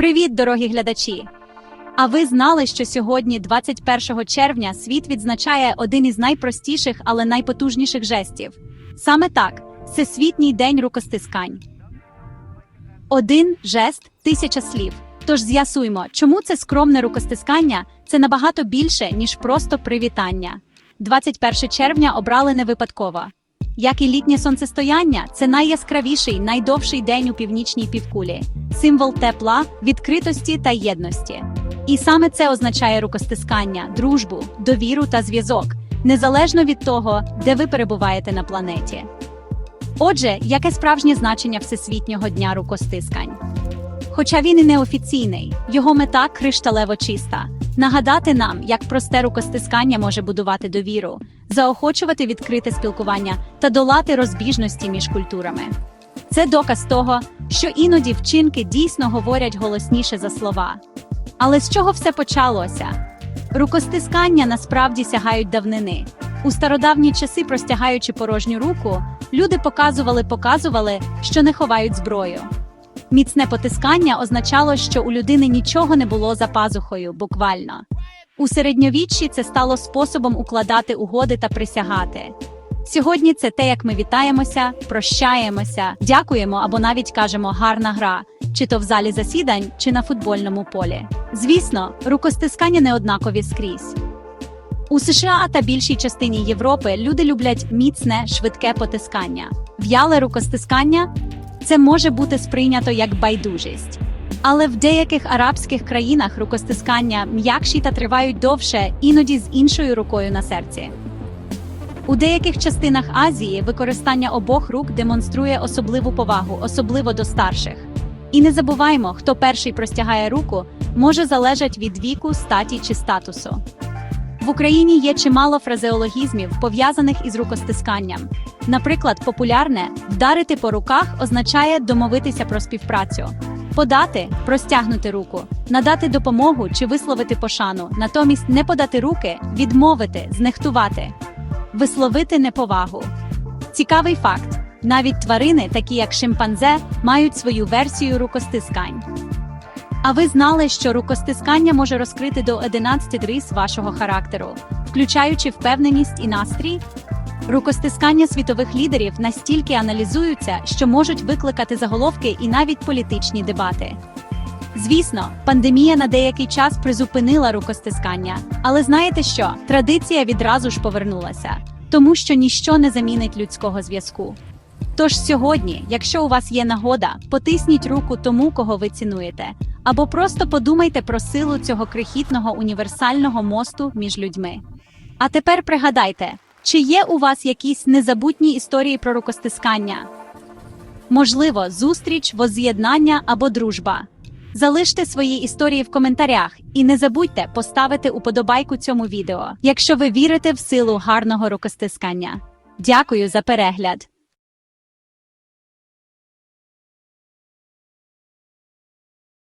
Привіт, дорогі глядачі! А ви знали, що сьогодні, 21 червня, світ відзначає один із найпростіших, але найпотужніших жестів. Саме так Всесвітній день рукостискань. Один жест тисяча слів. Тож з'ясуймо, чому це скромне рукостискання це набагато більше, ніж просто привітання. 21 червня обрали не випадково. Як і літнє сонцестояння, це найяскравіший, найдовший день у північній півкулі, символ тепла, відкритості та єдності. І саме це означає рукостискання, дружбу, довіру та зв'язок, незалежно від того, де ви перебуваєте на планеті. Отже, яке справжнє значення Всесвітнього дня рукостискань? Хоча він і неофіційний, його мета кришталево чиста нагадати нам, як просте рукостискання може будувати довіру, заохочувати відкрите спілкування та долати розбіжності між культурами. Це доказ того, що іноді вчинки дійсно говорять голосніше за слова. Але з чого все почалося? Рукостискання насправді сягають давнини. У стародавні часи, простягаючи порожню руку, люди показували, показували, що не ховають зброю. Міцне потискання означало, що у людини нічого не було за пазухою, буквально. У середньовіччі це стало способом укладати угоди та присягати. Сьогодні це те, як ми вітаємося, прощаємося, дякуємо або навіть кажемо гарна гра, чи то в залі засідань, чи на футбольному полі. Звісно, рукостискання не однакові скрізь. У США та більшій частині Європи люди люблять міцне, швидке потискання. В'яле рукостискання це може бути сприйнято як байдужість. Але в деяких арабських країнах рукостискання м'якші та тривають довше, іноді з іншою рукою на серці. У деяких частинах Азії використання обох рук демонструє особливу повагу, особливо до старших. І не забуваймо, хто перший простягає руку, може залежати від віку, статі чи статусу. В Україні є чимало фразеологізмів, пов'язаних із рукостисканням. Наприклад, популярне вдарити по руках означає домовитися про співпрацю, подати простягнути руку, надати допомогу чи висловити пошану, натомість не подати руки, відмовити, знехтувати, висловити неповагу. Цікавий факт: навіть тварини, такі як шимпанзе, мають свою версію рукостискань. А ви знали, що рукостискання може розкрити до 11 рис вашого характеру, включаючи впевненість і настрій? Рукостискання світових лідерів настільки аналізуються, що можуть викликати заголовки і навіть політичні дебати. Звісно, пандемія на деякий час призупинила рукостискання, але знаєте що? Традиція відразу ж повернулася, тому що ніщо не замінить людського зв'язку. Тож сьогодні, якщо у вас є нагода, потисніть руку тому, кого ви цінуєте, або просто подумайте про силу цього крихітного універсального мосту між людьми. А тепер пригадайте, чи є у вас якісь незабутні історії про рукостискання? Можливо, зустріч, возз'єднання або дружба. Залиште свої історії в коментарях і не забудьте поставити уподобайку цьому відео, якщо ви вірите в силу гарного рукостискання. Дякую за перегляд!